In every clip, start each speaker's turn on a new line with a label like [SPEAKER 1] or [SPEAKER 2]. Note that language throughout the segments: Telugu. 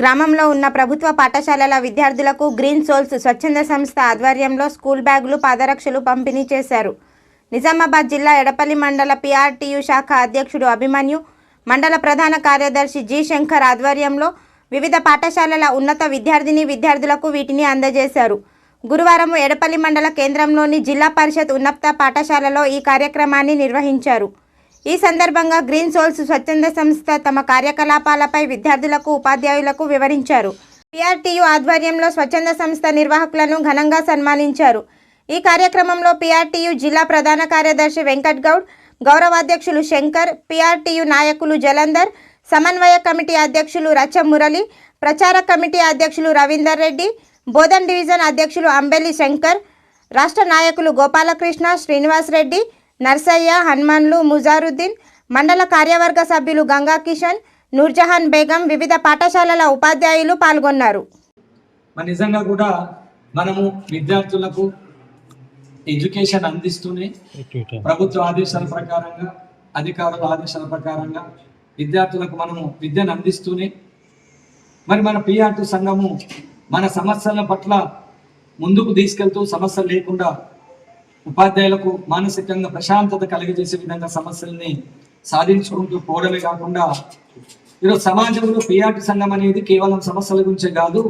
[SPEAKER 1] గ్రామంలో ఉన్న ప్రభుత్వ పాఠశాలల విద్యార్థులకు గ్రీన్ సోల్స్ స్వచ్ఛంద సంస్థ ఆధ్వర్యంలో స్కూల్ బ్యాగులు పాదరక్షలు పంపిణీ చేశారు. నిజామాబాద్ జిల్లా ఎడపల్లి మండల పిఆర్టీయు శాఖ అధ్యక్షుడు అభిమన్యు మండల ప్రధాన కార్యదర్శి జి శంకర్ ఆధ్వర్యంలో వివిధ పాఠశాలల ఉన్నత విద్యార్థిని విద్యార్థులకు వీటిని అందజేశారు. గురువారం ఎడపల్లి మండల కేంద్రంలోని జిల్లా పరిషత్ ఉన్నత పాఠశాలలో ఈ కార్యక్రమాన్ని నిర్వహించారు. ఈ సందర్భంగా గ్రీన్ సోల్స్ స్వచ్ఛంద సంస్థ తమ కార్యకలాపాలపై విద్యార్థులకు ఉపాధ్యాయులకు వివరించారు. పిఆర్టీయు ఆధ్వర్యంలో స్వచ్ఛంద సంస్థ నిర్వాహకులను ఘనంగా సన్మానించారు. ఈ కార్యక్రమంలో పిఆర్టీయు జిల్లా ప్రధాన కార్యదర్శి వెంకట్ గౌడ్ గౌరవాధ్యక్షులు శంకర్ పిఆర్టీయు నాయకులు జలంధర్ సమన్వయ కమిటీ అధ్యక్షులు రచ్చ మురళి ప్రచార కమిటీ అధ్యక్షులు రవీందర్ రెడ్డి బోధన్ డివిజన్ అధ్యక్షులు అంబెల్లి శంకర్ రాష్ట్ర నాయకులు గోపాలకృష్ణ శ్రీనివాస్ రెడ్డి నర్సయ్య హనుమాన్లు ముజారుద్దీన్ మండల కార్యవర్గ సభ్యులు గంగా కిషన్ నూర్జహాన్ బేగం వివిధ పాఠశాలల ఉపాధ్యాయులు పాల్గొన్నారు.
[SPEAKER 2] నిజంగా కూడా మనము విద్యార్థులకు ఎడ్యుకేషన్ అందిస్తూనే ప్రభుత్వ ఆదేశాల ప్రకారంగా అధికారుల ఆదేశాల ప్రకారంగా విద్యార్థులకు మనము విద్యను అందిస్తూనే మరి మన పిఆర్టీ సంఘము మన సమస్యల పట్ల ముందుకు తీసుకెళ్తూ సమస్యలు లేకుండా ఉపాధ్యాయులకు మానసికంగా ప్రశాంతత కలిగజేసే విధంగా సమస్యల్ని సాధించుకుంటూ పోవడమే కాకుండా ఈరోజు సమాజంలో పిఆర్టీ సంఘం అనేది కేవలం సమస్యల గురించే కాదు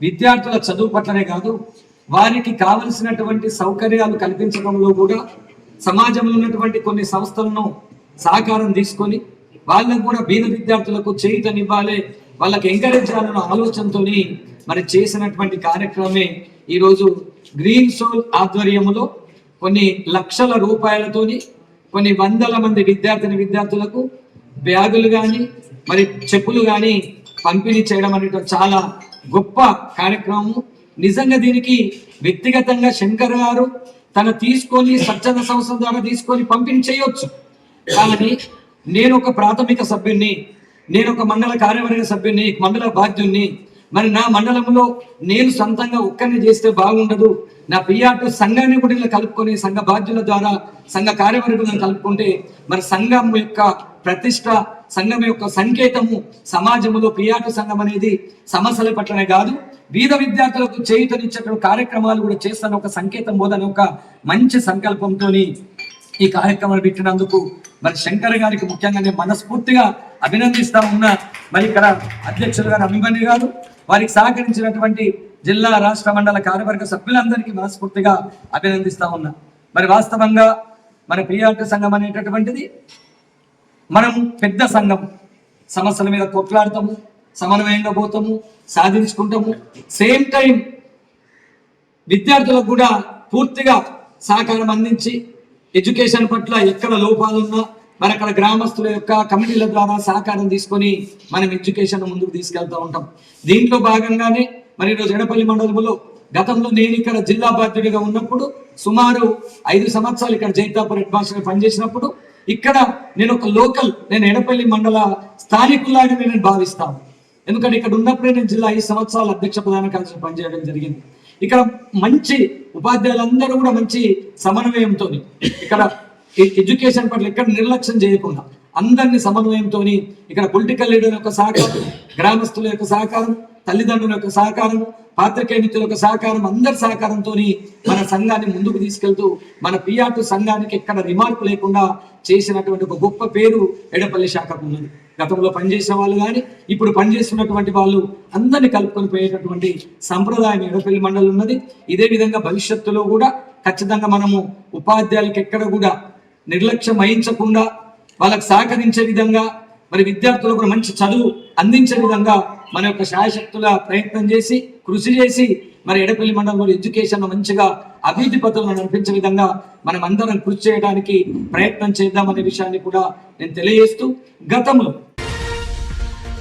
[SPEAKER 2] విద్యార్థుల చదువు పట్లనే కాదు వారికి కావలసినటువంటి సౌకర్యాలు కల్పించడంలో కూడా సమాజంలో ఉన్నటువంటి కొన్ని సంస్థలను సహకారం తీసుకొని వాళ్ళకు కూడా బీద విద్యార్థులకు చేయుతనివ్వాలి వాళ్ళకి ఎంకరేజ్ చేయాలన్న ఆలోచనతోని మరి చేసినటువంటి కార్యక్రమే ఈరోజు గ్రీన్ సోల్ ఆధ్వర్యంలో కొన్ని లక్షల రూపాయలతోని కొన్ని వందల మంది విద్యార్థిని విద్యార్థులకు బ్యాగులు కానీ మరి చెప్పులు కానీ పంపిణీ చేయడం అనేది చాలా గొప్ప కార్యక్రమం నిజంగా దీనికి వ్యక్తిగతంగా శంకర్ గారు తన తీసుకొని స్వచ్ఛంద సంస్థ ద్వారా తీసుకొని పంపిణీ చేయొచ్చు. కానీ నేను ఒక ప్రాథమిక సభ్యుణ్ణి నేను ఒక మండల కార్యవర్గ సభ్యుని మండల బాధ్యుణ్ణి మరి నా మండలంలో నేను సొంతంగా ఒక్కరిని చేస్తే బాగుండదు. నా పిఆర్టు సంఘాన్ని కూడా ఇలా కలుపుకొని సంఘ బాధ్యుల ద్వారా సంఘ కార్యవర్గులను కలుపుకుంటే మరి సంఘం యొక్క ప్రతిష్ట సంఘం యొక్క సంకేతము సమాజంలో పిఆర్టు సంఘం అనేది సమస్యల పట్లనే కాదు. వీద విద్యార్థులకు చేయుతనిచ్చేటువంటి కార్యక్రమాలు కూడా చేస్తాను ఒక సంకేతం బోధన ఒక మంచి సంకల్పంతోని ఈ కార్యక్రమాలు పెట్టినందుకు మరి శంకర్ గారికి ముఖ్యంగా నేను మనస్ఫూర్తిగా అభినందిస్తా ఉన్నా. మరి ఇక్కడ అధ్యక్షులు గారు అభిమన్యు గారు వారికి సహకరించినటువంటి జిల్లా రాష్ట్ర మండల కార్యవర్గ సభ్యులందరికీ మనస్ఫూర్తిగా అభినందిస్తా ఉన్నా. మరి వాస్తవంగా మన పిఆర్టీ సంఘం అనేటటువంటిది మనం పెద్ద సంఘం. సమస్యల మీద కొట్లాడతాము సమన్వయంగా పోతాము సాధించుకుంటాము. సేమ్ టైం విద్యార్థులకు కూడా పూర్తిగా సహకారం అందించి ఎడ్యుకేషన్ పట్ల ఎక్కడ లోపాలున్నా మరి అక్కడ గ్రామస్తుల యొక్క కమిటీల ద్వారా సహకారం తీసుకొని మనం ఎడ్యుకేషన్ ముందుకు తీసుకెళ్తూ ఉంటాం. దీంట్లో భాగంగానే మరి ఈరోజు ఎడపల్లి మండలంలో గతంలో నేను ఇక్కడ జిల్లా బాధ్యుడిగా ఉన్నప్పుడు సుమారు ఐదు సంవత్సరాలు ఇక్కడ జైతాపూర్ హెడ్ పనిచేసినప్పుడు ఇక్కడ నేను ఒక లోకల్ నేను ఎడపల్లి మండల స్థానికులాగా నేను భావిస్తాను ఎందుకంటే ఇక్కడ ఉన్నప్పుడే నేను జిల్లా ఐదు సంవత్సరాలు అధ్యక్ష ప్రధాన కార్యదర్శి పనిచేయడం జరిగింది. ఇక్కడ మంచి ఉపాధ్యాయులందరూ కూడా మంచి సమన్వయంతో ఇక్కడ ఎడ్యుకేషన్ పట్ల ఎక్కడ నిర్లక్ష్యం చేయకుండా అందరినీ సమన్వయంతో ఇక్కడ పొలిటికల్ లీడర్ యొక్క సహకారం గ్రామస్తుల యొక్క సహకారం తల్లిదండ్రుల యొక్క సహకారం పాత్రికేయ మిత్రుల యొక్క సహకారం అందరి సహకారంతో మన సంఘాన్ని ముందుకు తీసుకెళ్తూ మన పిఆర్టు సంఘానికి ఎక్కడ రిమార్క్ లేకుండా చేసినటువంటి ఒక గొప్ప పేరు ఎడపల్లి శాఖకు ఉన్నది. గతంలో పనిచేసిన వాళ్ళు కానీ ఇప్పుడు పనిచేస్తున్నటువంటి వాళ్ళు అందరినీ కలుపుకొని పోయేటటువంటి సంప్రదాయం ఎడపల్లి మండలి ఉన్నది. ఇదే విధంగా భవిష్యత్తులో కూడా ఖచ్చితంగా మనము ఉపాధ్యాయులకు ఎక్కడ కూడా నిర్లక్ష్యం వహించకుండా వాళ్ళకి సహకరించే విధంగా మరి విద్యార్థులకు మంచి చదువు అందించే విధంగా మన యొక్క శాయశక్తుల ప్రయత్నం చేసి కృషి చేసి మరి ఎడపల్లి మండలంలో ఎడ్యుకేషన్ మంచిగా అభివృద్ధి పథంలో నడిపించే విధంగా మనం అందరం కృషి చేయడానికి ప్రయత్నం చేద్దామనే విషయాన్ని కూడా నేను తెలియజేస్తూ గతంలో